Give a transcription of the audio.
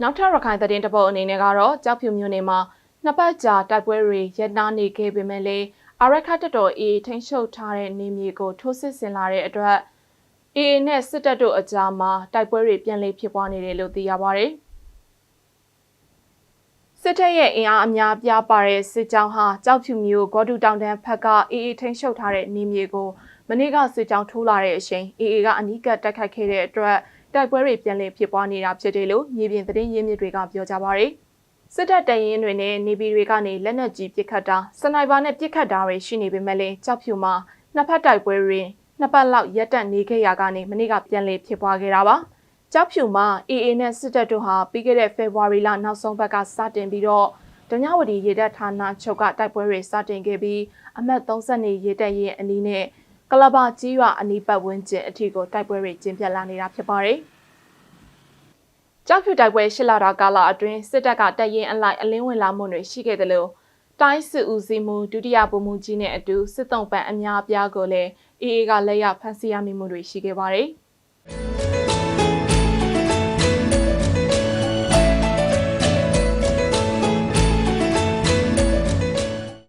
နောက်ထပ်ရခိုင်သတင်းတပုတ်အနေနဲ့ကတော့ကြောက်ဖြူမြို့နယ်မှာနှစ်ပတ်ကြာတိုက်ပွဲတွေရပ်နားနေခဲ့ပေမဲ့လည်းအာရခတ်တပ်တော်အေးထိန်းချုပ်ထားတဲ့နေမြေကိုထိုးစစ်ဆင်လာတဲ့အတွက်အေးနဲ့စစ်တပ်တို့အကြားမှာတိုက်ပွဲတွေပြန်လည်ဖြစ်ပွားနေတယ်လို့သိရပါဗျ။စစ်တပ်ရဲ့အင်အားအများပြားပါတဲ့စစ်ကြောင်းဟာကြောက်ဖြူမျိုးဂေါဒူတောင်တန်းဖက်ကအေးအေးထိန်းချုပ်ထားတဲ့နေမြေကိုမနေ့ကစစ်ကြောင်းထိုးလာတဲ့အချိန်အေးအေးကအနီးကပ်တိုက်ခိုက်ခဲ့တဲ့အတွက် တိုက်ပွဲတွေပြန်လည်ဖြစ်ပွားနေတာဖြစ်တယ်လို့မြေပြင်သတင်းရင်းမြစ်တွေကပြောကြပါဗျ။စစ်တပ်တရင်တွေနဲ့နေပြည်တွေကနေလက်နက်ကြီးပစ်ခတ်တာစနိုက်ပါနဲ့ပစ်ခတ်တာတွေရှိနေပေမဲ့လည်းကြောက်ဖြူမှာနှစ်ဖက်တိုက်ပွဲတွေနှစ်ပတ်လောက်ရက်တက်နေခဲ့ရကနေမနေ့ကပြန်လည်ဖြစ်ပွားခဲ့တာပါ။ကြောက်ဖြူမှာ AA နဲ့စစ်တပ်တို့ဟာပြီးခဲ့တဲ့ဖေဖော်ဝါရီလနောက်ဆုံးဘက်ကစတင်ပြီးတော့ဒညဝတီရေတပ်ဌာနချုပ်ကတိုက်ပွဲတွေစတင်ခဲ့ပြီးအမှတ်30နေရေတပ်ရဲ့အနီးနဲ့ ကလဘာကြီးရွာအနီးပတ်ဝန်းကျင်အထိကိုတိုက်ပွဲတွေကျင်းပလာနေတာဖြစ်ပါတယ်။ကြောက်ဖြူတိုက်ပွဲရှစ်လတာကာလအတွင်းစစ်တပ်ကတပ်ရင်းအလိုက်အလင်းဝင်လာမှုတွေရှိခဲ့တယ်လို့တိုင်းစစ်ဦးစီးမှုဒုတိယဗိုလ်မှူးကြီးနဲ့အတူစစ်တုံးပန်းအများအပြားကိုလည်းအေးအေးကလက်ရဖမ်းဆီးရမိမှုတွေရှိခဲ့ပါတယ်။